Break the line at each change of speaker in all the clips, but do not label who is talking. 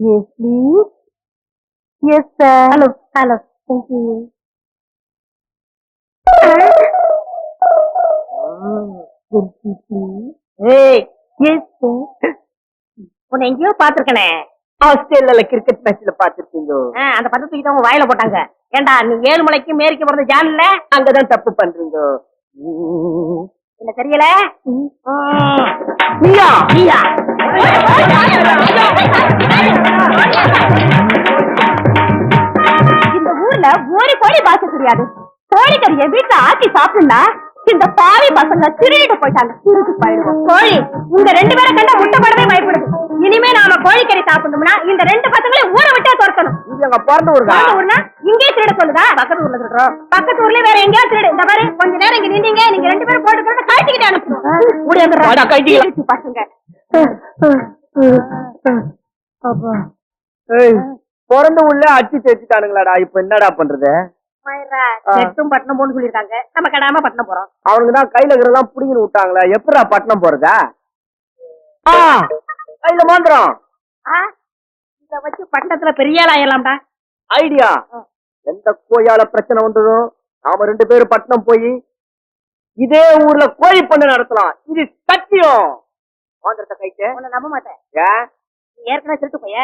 Yes, please. Yes, sir. Hello, hello. Thank you.
உன்னை எங்கேயோ பாத்துருக்கனே
ஆஸ்திரேலியால கிரிக்கெட் மேட்ச்ல பாத்துருக்கீங்க
அந்த பத்து தூக்கிட்டு அவங்க வாயில போட்டாங்க. ஏண்டா நீ ஏழு மலைக்கு மேரிக்க போறது ஜான் இல்ல?
அங்கதான் தப்பு பண்றீங்க.
இல்ல தெரியல?
நீயா?
நீயா?
இந்த ஊர்ல ஒரு கோழி பாச தெரியாது. கோழிக்கறிய வீட்டுல ஆக்கி சாப்பிடுனா இந்த பாவி பசங்க திருடிட்டு போயிட்டாங்க. திருட்டு போயிடுவோம்.
கோழி உங்க ரெண்டு பேரை கண்டா முட்டை போடவே பயப்படுது. இனிமே நாம கோழிக்கறி சாப்பிடணும்னா இந்த ரெண்டு பசங்களையும் ஊரை விட்டே துரத்தணும்.
இது எங்க பிறந்த ஊருக்கா?
பக்கத்து ஊர்னா இங்கே திருட சொல்லுதா? பக்கத்து ஊர்ல திருடுறோம் பக்கத்து ஊர்ல வேற எங்கேயாவது திருடு. இந்த மாதிரி கொஞ்ச நேரம் இங்க நின்னீங்க நீங்க ரெண்டு பேரும் போட்டுக்கிறத கழட்டிக்கிட்டு. திருட்டு பசங்க.
பிறந்த உள்ள அடிச்சு தேய்ச்சிட்டானுங்களாடா இப்ப என்னடா பண்றது?
செட்டும் பட்டணம் போன்னு சொல்லிருக்காங்க நம்ம கடாம பட்டணம் போறோம்.
அவனுக்கு தான் கையில இருக்கிறதெல்லாம் புடிங்கன்னு விட்டாங்களா எப்படா பட்டணம் போறதா? கையில மாந்திரம்.
ஆ, இத வச்சு பட்டணத்துல பெரிய ஆள்
ஐடியா. எந்த கோயால பிரச்சனை வந்ததோ நாம ரெண்டு பேரும் பட்டணம் போய் இதே ஊர்ல கோழி பண்ண நடத்தலாம். இது சத்தியம். மாந்திரத்தை
உன்னை நம்ப மாட்டேன். ஏற்கனவே திருட்டு போய.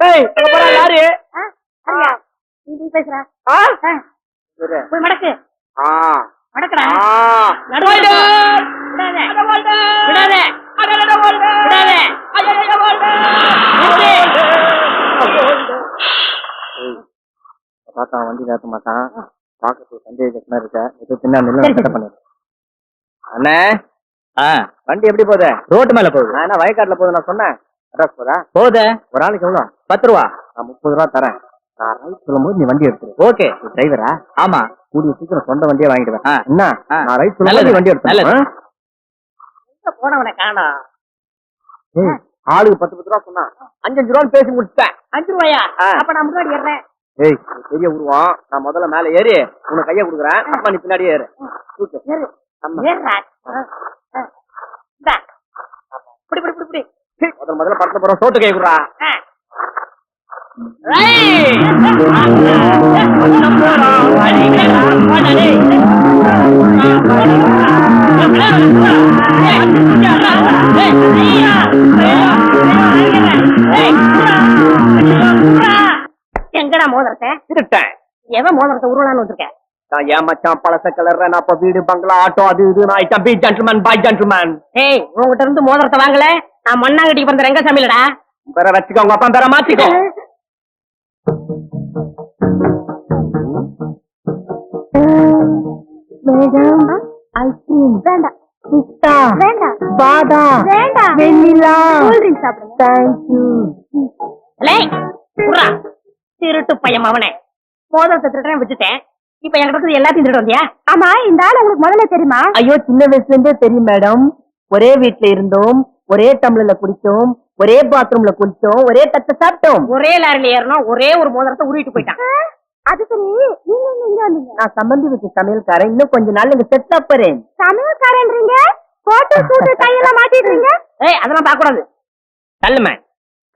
ஏய் அங்க போறா யாரு?
நீ நீ பேசுற. போய் மடக்கு.
ஆ.
மடக்குடா. விடாத. விடாத.
பார்த்தா வண்டி நிறுத்த மாட்டான். பாக்கத்து சந்தேகமா இருக்க. இது பின்னாடி பண்ணிடு அண்ணே. வண்டி எப்படி போகுது?
ரோட்டு மேல போகுது.
நான் வயக்காட்டுல போகுது நான் சொன்னேன். அட்ரஸ் போதா?
போகுது
ஒரு ஆளுக்கு எவ்வளோ?
பத்து ரூபா.
நான் முப்பது ரூபா தரேன். நான் ரைட் சொல்லும்போது நீ வண்டி எடுத்துரு.
ஓகே.
டிரைவரா
ஆமா.
கூடிய சீக்கிரம் சொந்த வண்டியை வாங்கிடுவேன்
ஆ.
என்ன. நான் ரைட் சொல்லும்போது வண்டி எடுத்து
நல்லது.
எங்க போனவனை காணோம்
ஏய் ஆளுக்கு பத்து பத்து ரூபா சொன்னா. அஞ்சு அஞ்சு ரூபான்னு பேசி முடிச்சிட்டேன்.
அஞ்சு ரூபாயா. அப்ப நான் முன்னாடி ஏறேன்
ஏய் பெரிய உருவம் நான் முதல்ல மேல ஏறி உனக்கு கையை கொடுக்குறேன். அம்மா நீ பின்னாடியே ஏறு.
ஏறு.
ஆமா.
ஏறுடா. ஆ, ஆ. இந்தா. புடி புடி புடி புடி
முதல்ல முதல்ல படத்துல போறோம் சோட்டு கை கொடுறா
ஆ. ஏய். எங்கடா மோதிரத்தை
திருட்டேன்
எவன் மோதிரத்தை உருவலான்னு வந்திருக்க
நான் ஏன் மச்சான் பழச கலர்ற நான் இப்ப வீடு பங்களா ஆட்டோ அது இது. நான் item B gentleman boy gentleman
ஏய் உங்ககிட்ட இருந்து மோதிரத்தை வாங்கல? நான் மண்ணாங்கட்டிக்கு பிறந்த ரெங்கசாமிலடா
பேர வச்சுக்கோ உங்க அப்பா பேர மாத்திக்கோ.
மேடம் ஐஸ்கிரீம் வேண்டாம். பிஸ்தா வேண்டாம். பாதாம் வேண்டாம். வெண்ணிலா. கூல் ட்ரிங்க் சாப்பிடுங்க.
திருட்டு பையன் அவனே. மோதிரத்தை திருட்டேன் விட்டுட்டேன். இப்ப என்கிட்ட இருக்கிறது எல்லாத்தையும் திருட்டு வந்தியா?
ஆமா இந்த ஆள் உங்களுக்கு முதல்ல தெரியுமா?
ஐயோ சின்ன வயசுல இருந்தே தெரியும் மேடம். ஒரே வீட்ல இருந்தோம் ஒரே டம்ளர்ல குடிச்சோம் ஒரே பாத்ரூம்ல குளிச்சோம் ஒரே தட்டை சாப்பிட்டோம்.
ஒரே லாரில ஏறணும் ஒரே ஒரு மோதிரத்தை உருவிட்டு போயிட்டான்.
அது சரி. நீங்க இங்க வந்தீங்க?
நான் சம்பந்தி வச்சு சமையல்காரன். இன்னும் கொஞ்ச நாள் இங்க செட் போறேன்.
சமையல்காரன்றீங்க? போட்டு சூட்டு கையெல்லாம் மாட்டிடுறீங்க?
ஏய் அதெல்லாம் பார்க்க கூடாது தள்ளுமே.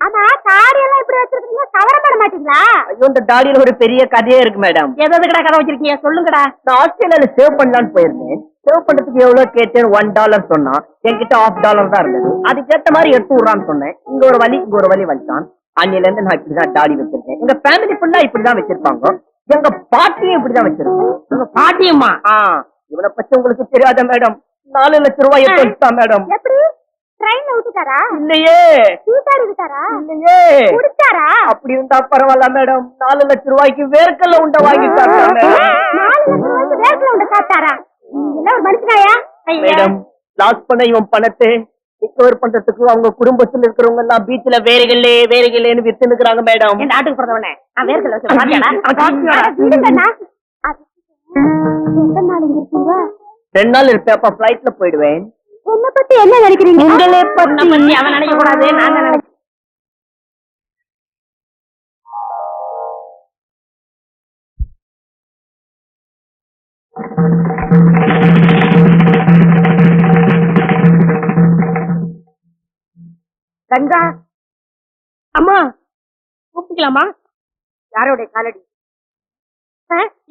ஆமா தாடி எல்லாம் இப்படி வச்சிருக்கீங்க கவரம் பண்ண மாட்டீங்களா?
ஐயோ இந்த தாடியில ஒரு பெரிய கதையே இருக்கு மேடம்.
எது எதுக்கடா கதை வச்சிருக்கீங்க? சொல்லுங்கடா.
நான் ஆஸ்திரேலியால சேவ் பண்ணலாம்னு போயிருந்தேன். சேவ் பண்றதுக்கு எவ்வளவு கேட்டேன் ஒன் டாலர் சொன்னான் என்கிட்ட ஆஃப் டாலர் தான் இருந்தது. அதுக்கேத்த மாதிரி எடுத்து விடுறான்னு சொன்னேன். இங்க ஒரு வலி இங்க ஒரு வலி வலிச்சான் அன்னில இருந்து நான் இப்படிதான் தாடி வச்சிருக்கேன். எங்க ஃபேமிலி ஃபுல்லா இப்படிதான் வச்சிருப்பாங்க. எங்க பாட்டியும் இப்படிதான் வச்சிருக்கோம்
உங்க பாட்டியம்மா
இவனை பத்தி உங்களுக்கு தெரியாத மேடம்? நாலு லட்சம் ரூபாய் எடுத்து மேடம்.
எப்படி? ட்ரெயின்ல விட்டுட்டாரா?
இல்லையே.
சீட்டாடி விட்டாரா
இல்லையே.
குடிச்சாரா
அப்படி இருந்தா பரவாயில்ல மேடம். நாலு லட்சம் ரூபாய்க்கு வேர்க்கல்ல உண்டை வாங்கி மேடம்.
நாலு லட்சம் ரூபாய்க்கு வேர்க்கல உண்டு சாப்பிட்டாரா? என்ன ஒரு மனுஷனாயா?
மேடம் லாஸ் பண்ண இவன் பணத்தை ரிகவர் பண்றதுக்கு அவங்க குடும்பத்துல இருக்கிறவங்க எல்லாம் பீச்ல வேறுகளே வேறுகளேன்னு வித்து நிக்கிறாங்க மேடம்.
என் நாட்டுக்கு பிறந்தவனே. நான் வேர்க்கல வச்சு பாத்தியாடா
ரெண்டு நாள் இருப்பேன் அப்ப பிளைட்ல போயிடுவேன்.
என்ன பத்தி என்ன நினைக்கிறீங்க?
உங்களை
உன்னை பத்தி அவன் நினைக்க கூடாது நான் தான் நினைக்கிறேன் கங்கா. அம்மா. கூப்பிட்டுக்கலாமா? யாரோடைய காலடி?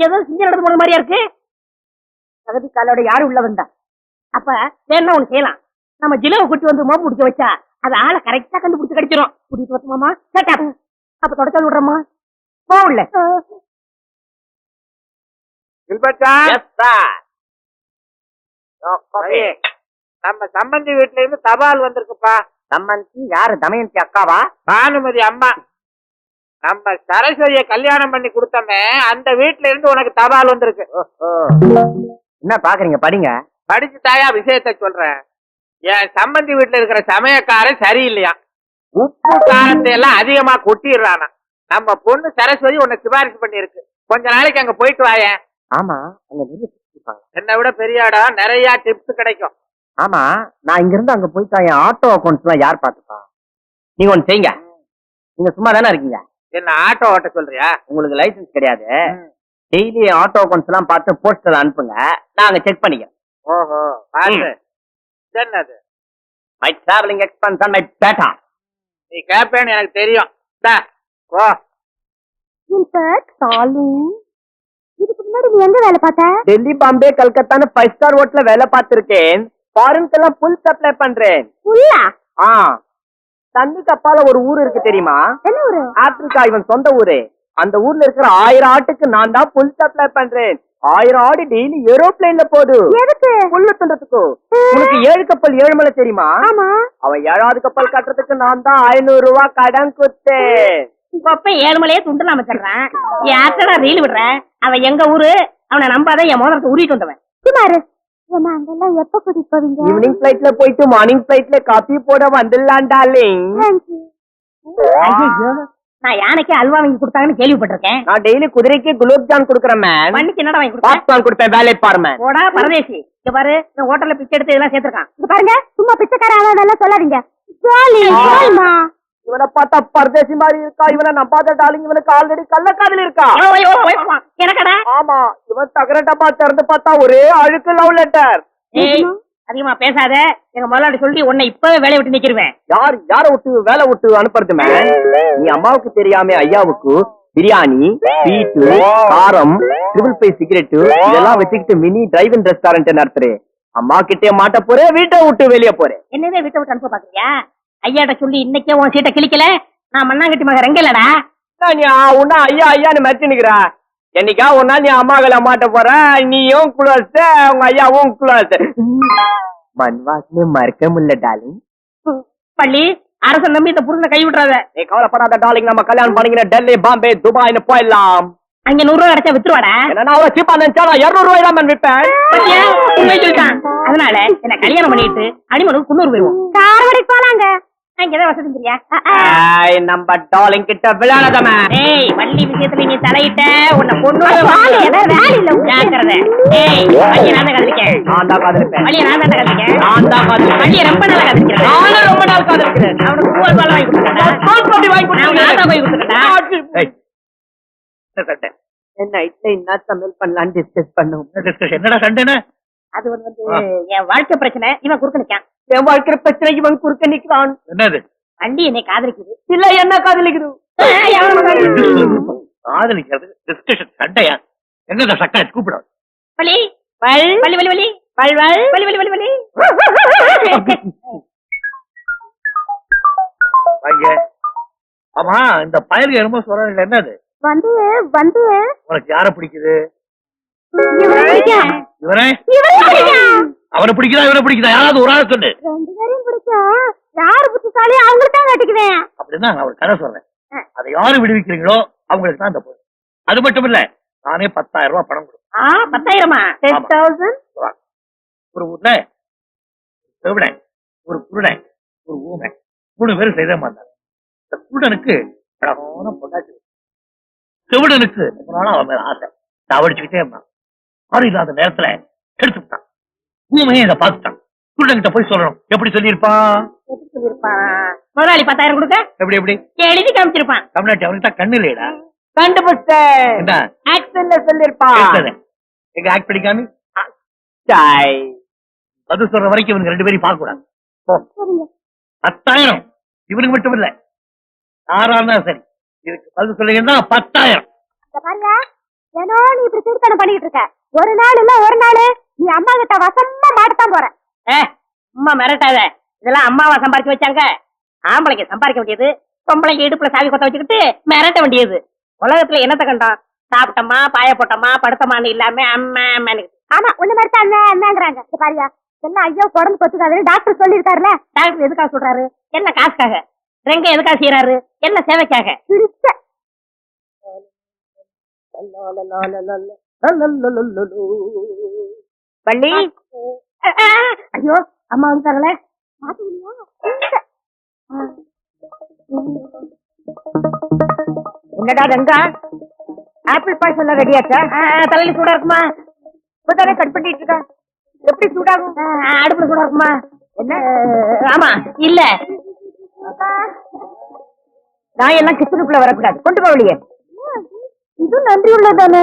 ஏதோ சிங்க நடந்து போன மாதிரியா இருக்கு? சகதி காலோட யாரு உள்ள வந்தா? அப்ப வேணா ஒண்ணு செய்யலாம். நம்ம ஜிலவை கூட்டி வந்து மோப்பு பிடிக்க வச்சா அது ஆளை கரெக்டா கண்டுபிடிச்சு கிடைச்சிரும். கூட்டிட்டு வரட்டுமாமா கேட்டா? அப்ப தொடக்க விடுறோமா போ உள்ள
வில்பட்டா தம்பி, நம்ம சம்பந்தி வீட்ல இருந்து தபால் வந்திருக்குப்பா.
சம்மந்தி யாரு? தமயந்தி அக்காவா?
பானுமதி அம்மா. நம்ம சரஸ்வதிய கல்யாணம் பண்ணி கொடுத்தோமே அந்த வீட்ல இருந்து உனக்கு தபால் வந்திருக்கு.
ஓஹோ. என்ன பாக்குறீங்க? படிங்க.
படிச்சு தாயா விஷயத்த சொல்றேன் என் சம்பந்தி வீட்ல இருக்கிற சமயக்காரன் சரியில்லையா? உப்பு காரத்தை எல்லாம் அதிகமா கொட்டிடுறானா. நம்ம பொண்ணு சரஸ்வதி உன்னை சிபாரிசு பண்ணிருக்கு கொஞ்ச நாளைக்கு அங்க போயிட்டு வாயேன்
ஆமா அங்க.
என்னை விட பெரிய இடம் நிறைய டிப்ஸ் கிடைக்கும்.
ஆமா நான் இங்க இருந்து அங்க போயிட்டா என் ஆட்டோ அக்கௌண்ட்ஸ் எல்லாம் யார் பாத்துப்பா நீங்க ஒண்ணு செய்யுங்க. நீங்க சும்மா தானே இருக்கீங்க?
என்ன ஆட்டோ ஓட்ட சொல்றியா?
உங்களுக்கு லைசென்ஸ் கிடையாது. டெய்லி ஆட்டோ அக்கௌண்ட்ஸ் எல்லாம் பார்த்து போஸ்டர் அனுப்புங்க. நான் அங்க செக் பண்ணிக்கிறேன்.
ஓஹோ பாரு என்னது?
My travelling expense and my batta
நீ கேப்பேன்னு எனக்கு தெரியும். ஓ
இன்ஃபேக்ட் டார்லிங் இதுக்கு முன்னாடி நீ எங்க வேலை பார்த்த?
டெல்லி பாம்பே கல்கத்தான்னு ஃபைவ் ஸ்டார் ஹோட்டல்ல வேலை பார்த்திருக்கேன். ஃபாரின்க்கு எல்லாம் ஃபுல் சப்ளை பண்றேன்.
புல்லா
ஆ. தண்ணி கப்பால ஒரு ஊர் இருக்கு தெரியுமா?
என்ன ஒரு
ஆப்பிரிக்கா இவன் சொந்த ஊரு. அந்த ஊர்ல இருக்கிற ஆயிரம் ஆட்டுக்கு நான் தான் ஃபுல் சப்ளை பண்றேன். ஆயிரம் ஆடு டெய்லி ஏரோப்ளேன்ல போடு.
எதுக்கு?
புல்லு துண்டத்துக்கு. உனக்கு ஏழு கப்பல் ஏழுமலை தெரியுமா?
ஆமா.
அவன் ஏழாவது கப்பல் கட்டுறதுக்கு நான் தான் ஐநூறு ரூபாய் கடன் குத்தேன்
இப்ப ஏழுமலையே துண்டு அமைச்சிடுறேன் யார்கிட்ட ரீல் விடுறேன் அவன் எங்க ஊரு? அவனை நம்பாத என் மோதிரத்தை உருவிட்டு வந்தவன்.
சுமாரு என்ன அங்கெல்லாம் எப்ப கூட்டிட்டு போவீங்க?
ஈவினிங் பிளைட்ல போயிட்டு மார்னிங் பிளைட்ல காபி போட வந்துடலாம் டார்லிங்.
ஐயோ நான் யானைக்கு அல்வா வாங்கி கொடுத்தாங்கன்னு கேள்விப்பட்டிருக்கேன்.
நான் டெய்லி குதிரைக்கு குலோப் ஜான் குடுக்கறேன் மேன்
பண்ணிக்கு என்னடா வாங்கி கொடுத்தேன்?
பாப்கார்ன் கொடுப்பேன் வேலை பாரு மேன்
போடா பரதேசி. இங்க பாரு இந்த ஹோட்டல்ல பிச்சை எடுத்து இதெல்லாம் சேர்த்திருக்கான்.
இங்க பாருங்க சும்மா பிச்சைக்கார ஆளாதெல்லாம் சொல்லாதீங்க. ஜாலி ஜாலிமா
இவனை பார்த்தா பரதேசி மாதிரி இருக்கா? இவனை நம்பாத டார்லிங் இவனுக்கு ஆல்ரெடி கள்ளக்காதல் இருக்கா?
எனக்கடா?
ஆமா இவன் தகர டப்பா திறந்து பார்த்தா ஒரே அழுக்கு லவ் லெட்டர்
அதிகமா பேசாத. எங்க முதலாளி சொல்லி உன்னை இப்பவே வேலையை விட்டு நிக்கிருவேன்.
யார் யார விட்டு வேலை விட்டு அனுப்புறது நீ அம்மாவுக்கு தெரியாம ஐயாவுக்கு பிரியாணி ஸ்வீட்டு காரம் ட்ரிபிள் பை சிகரெட் இதெல்லாம் வச்சுக்கிட்டு மினி டிரைவிங் ரெஸ்டாரண்ட் நடத்துறேன் அம்மா கிட்டே மாட்ட போறேன் வீட்டை விட்டு வெளியே போறேன்
என்னதே வீட்டை விட்டு அனுப்ப பாக்குறியா ஐயாட்ட சொல்லி இன்னைக்கே உன் சீட்டை கிழிக்கல? நான் மண்ணாங்கட்டி மகன் ரெங்கலடா.
நீ உன்னா ஐயா ஐயான்னு மெச்சு நிக்கிறா. என்னைக்கா ஒரு நாள் நீ அம்மாக்களை மாட்ட போற? நீயும் குளோஸ் உங்க ஐயாவும் குளோஸ் மண் வாசனை மறக்க முடியல டாலிங்
பள்ளி அரசன் நம்பி இந்த புருஷனை கை விட்டுறாத
நீ கவலைப்படாத டாலிங் நம்ம கல்யாணம் பண்ணிக்கிற டெல்லி பாம்பே துபாய்னு போயிடலாம்.
அங்க நூறு ரூபா கிடைச்சா வித்துருவாடா?
என்ன அவ்வளவு சீப்பா நினைச்சா நான் இருநூறு ரூபாய் தான் விற்பேன்.
பாத்தியா? உண்மை சொல்லிட்டான். அதனால என்ன கல்யாணம் பண்ணிட்டு அடிமனுக்கு குன்னூர் போயிருவோம்.
காரவடைக்கு போலாங்க.
நான் இங்கதான் வசதி சரியா
நம்ம டாலிங் கிட்ட
ஏய் வள்ளி விஷயத்துல நீ தலையிட்ட உன்னை கொண்டு
வாலு, வேற வேலை இல்ல உனக்கு.
ஜாக்கிரதை. ஏய் வள்ளிய நான் கலந்துக்கேன்
நான் தான் காதலிப்பேன்
வள்ளிய நான் தான் கலந்துக்கேன்
நான் தான்
ரொம்ப நல்லா கலந்துக்கிறேன்
நானும் ரொம்ப நாள் காதலிக்கிறேன்
அவனுக்கு பூவல் பால் வாங்கி கொடுத்துட்டா
பால் பால் வாங்கி கொடுத்துட்டா.
நான் தான் போய் கொடுத்துட்டா
ஏய், என்ன இட்லி என்ன சமையல் பண்ணலாம்னு டிஸ்கஸ்
என்னடா சண்டைன்னு?
அது வந்து வந்து என் வாழ்க்கை பிரச்சனை இவன் குறுக்க நிக்கான்.
என் வாழ்க்கை பிரச்சனை இவன் குறுக்க நிக்கிறான்
என்னது?
வண்டி என்னை காதலிக்குது.
இல்ல என்ன காதலிக்குது.
காதலிக்கிறது டிஸ்கஷன் சண்டையா? என்னடா சக்கா கூப்பிட.
வலி வல் வலி வலி வலி வல் வல் வலி வலி வலி வலி
வாங்க. ஆமா இந்த பயலுக்கு என்னமோ சொல்ற என்னது?
வந்து வந்து
உனக்கு யார பிடிக்குது?
இவரை? பிடிக்கும்.
இவனே
இவரை
பிடிக்குதா? பிடிக்குதா யாராவது ஒரு ஆள் சொல்லு.
ரெண்டு பேரையும் பிடிக்கும் யாரு புத்திசாலி? அவங்களுக்கு தான் கட்டிக்குவேன்.
அப்படின்னா நான் ஒரு கதை சொல்றேன். அதை யாரு விடுவிக்கிறீங்களோ அவங்களுக்கு தான் அந்த பொருள். அது மட்டும் இல்ல நானே பத்தாயிரம் ரூபாய் பணம் கொடுப்பேன்.
பத்தாயிரமா?
ஆமா.
தௌசண்ட்
ஒரு ஊர்ல ஒரு செவிடன் ஒரு குருடன் ஒரு ஊமை. மூணு பேரும் செய்த மாட்டாங்க இந்த குருடனுக்கு அழகான பொண்டாட்டி செவிடனுக்கு ரொம்ப நாளா அவன் மேல ஆசை. தவடிச்சுக்கிட்டே இருந்தான். இல்லாத நேரத்துல எடுத்து விட்டான். ஊமையே இதை பார்த்துட்டான். குருடன்கிட்ட போய் சொல்லணும். எப்படி சொல்லியிருப்பான்
முதலாளி பத்தாயிரம் கொடுக்க?
எப்படி எப்படி?
எழுதி காமிச்சிருப்பான்.
தமிழ்நாட்டு அவனுக்கு தான் கண்ணு இல்லையடா.
கண்டுபிடிச்சேன். ஆக்சன்ல சொல்லிருப்பான்.
எங்க ஆக்ட்
சாய்.
அது சொல்ற வரைக்கும் இவங்க ரெண்டு பேரும் பார்க்க கூடாது பத்தாயிரம். இவனுக்கு மட்டும் இல்ல. யாரானா சரி. இதுக்கு பதில் சொல்லுங்கன்னா பத்தாயிரம்.
இந்த பாருங்க ஏனோ நீ இப்படி திருத்தணம் பண்ணிட்டு இருக்க. ஒரு நாள் இல்ல ஒரு நாள் நீ அம்மா கிட்ட வசமா மாட்டத்தான் போற.
அம்மா மிரட்டாத. இதெல்லாம் அம்மாவா சம்பாரிச்சு வச்சாங்க? ஆம்பளைக்கு சம்பாதிக்க வேண்டியது பொம்பளைக்கு இடுப்புல சாவி கொத்த வச்சுக்கிட்டு மிரட்ட வேண்டியது. உலகத்துல என்னத்த கண்டோம் சாப்பிட்டோமா பாய போட்டோமா படுத்தமான்னு இல்லாம அம்மா அம்மான்னு.
ஆமா ஒண்ணு மாதிரி தான் அண்ணன் அண்ணங்கிறாங்க பாரியா எல்லாம் ஐயோ உடம்பு கொத்துக்காதுன்னு டாக்டர் சொல்லிருக்காருல்ல
டாக்டர் எதுக்காக சொல்றாரு? என்ன காசுக்காக? ரெங்க எதுக்காக செய்யறாரு என்ன சேவைக்காக?
சிரிச்ச.
வள்ளி ஐயோ அம்மா வந்துட்டாங்களே
என்னடா கங்கா? ஆப்பிள் பாய்ஸ் எல்லாம் ரெடி ஆச்சா?
தலையில சூடா இருக்குமா?
இப்பதானே கட் பண்ணிட்டு இருக்கா. எப்படி சூடாகும்?
அடுப்புல சூடா இருக்குமா?
என்ன?
ஆமா இல்ல.
நான் எல்லாம் கிச்சனுக்குள்ள வரக்கூடாது. கொண்டு போ வெளியே.
இது நன்றி உள்ளதானே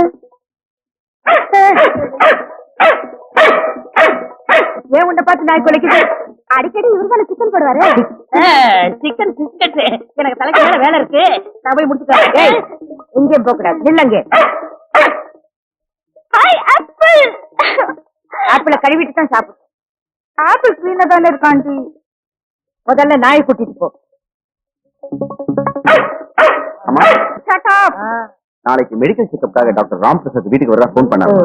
ஏன் உன்னை பார்த்து நாய் குலைக்குது?
அடிக்கடி இவர்தானே சிக்கன் போடுவாரு.
சிக்கன் பிஸ்கட் எனக்கு தலைக்கு மேல வேலை இருக்கு. நான் போய் முடிச்சுக்கிறேன்
இங்கே போக கூடாது. நில்லங்க
ஹாய் ஆப்பிள்
ஆப்பிள கழுவிட்டு தான் சாப்பிடும்
ஆப்பிள் கிளீனா தானே இருக்கு ஆண்டி.
முதல்ல நாய் கூட்டிட்டு போ.
நாளைக்கு மெடிக்கல் செக்கப்காக டாக்டர் ராம் பிரசாத் வீட்டுக்கு வரதா ஃபோன் பண்ணாரு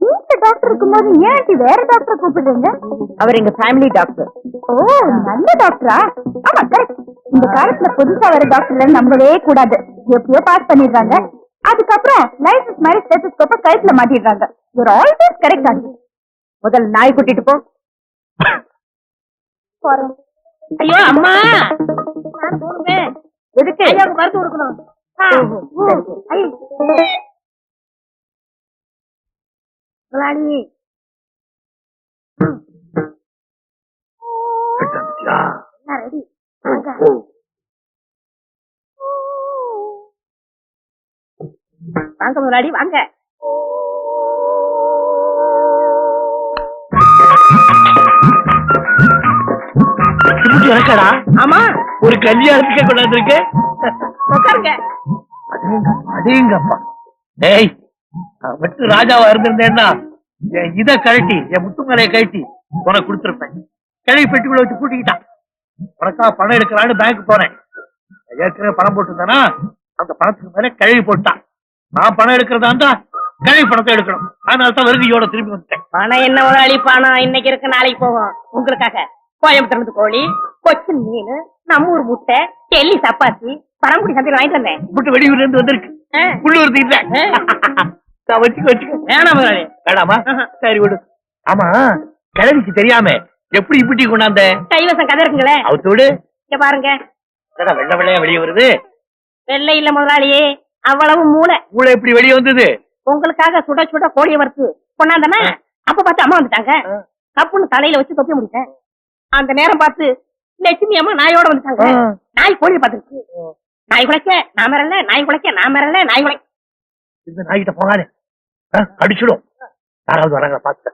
இந்த டாக்டர் இருக்கும்போது ஏன் ஆண்டி வேற டாக்டர் கூப்பிடுறீங்க?
அவர் எங்க ஃபேமிலி டாக்டர்
ஓ நல்ல டாக்டரா ஆமா கரெக்ட் இந்த காலத்துல புதுசா வர டாக்டர் நம்பவே கூடாது. எப்படியோ பாஸ் பண்ணிடுறாங்க. அதுக்கப்புறம் லைசன்ஸ் மாதிரி ஸ்டெத்தஸ்கோப்ப கழுத்துல மாட்டிடுறாங்க. யூர் ஆல்வேஸ் கரெக்ட்
முதல்ல நாய் கூட்டிட்டு போ.
ஐயோ அம்மா!
எதுக்கு?
மருந்து கொடுக்கணும். முதலாளி ரெடி வாங்க முதலாளி வாங்க. ஆமா.
ஒரு கல்யாணத்துக்கே கொண்டாந்து இருக்கு
உட்காருங்க.
அடேங்கப்பா. டேய் மட்டும் ராஜாவா இருந்திருந்தேன்னா என் இத கழட்டி என் முத்துமலையை கழட்டி உனக்கு கொடுத்துருப்பேன். கிழவி பெட்டிக்குள்ள வச்சு பூட்டிக்கிட்டான். உனக்கா பணம் எடுக்கலான்னு பேங்க் போனேன். ஏற்கனவே பணம் போட்டிருந்தானா அந்த பணத்துக்கு மேல கழுவி போட்டான் நான் பணம் எடுக்கிறதா இருந்தா கழுவி பணத்தை எடுக்கணும். அதனால தான் திரும்பி வந்துட்டேன்.
பணம் என்ன முதலாளி பணம்? இன்னைக்கு இருக்கு நாளைக்கு போகும். உங்களுக்காக இருந்து கோழி கொச்சின் மீன் நம்ம ஊர் முட்டை டெல்லி சப்பாத்தி பரங்குடி சந்தையில் வாங்கிட்டு வந்தேன்.
விட்டு வெளியூர்ல இருந்து வந்திருக்கு. உள்ளூர் நான் வச்சுக்க வச்சுக்க.
வேணாம் முதலாளி. ஆஹா.
சரி விடு. ஆமா கிழவிக்கு தெரியாம எப்படி இப்படி கொண்டாந்த?
கைவசம் கதை இருக்குங்களே.
அவுத்து விடு.
இங்க பாருங்க.
வெள்ளை வெள்ளையா வெளியே வருது?
வெள்ளை இல்ல முதலாளியே அவ்வளவு மூளை.
மூளை எப்படி வெளியே வந்தது?
உங்களுக்காக சுட சுட கோழியை வறுத்து கொண்டாந்தனா அப்ப பார்த்து அம்மா வந்துட்டாங்க. கப்புன்னு தலையில வச்சு தொப்பி முடிச்சேன் அந்த நேரம் பார்த்து லட்சுமி அம்மா நாயோட வந்துட்டாங்க. நாய் கோழியை பார்த்துருக்கு நாய் குலைக்க நான் மிரல்ல நாய் குலைக்க நான் மிரல்ல நாய் குலைக்க
இந்த நாய்கிட்ட போகாதே. அடிச்சிடும் யாராவது வராங்க பார்த்து.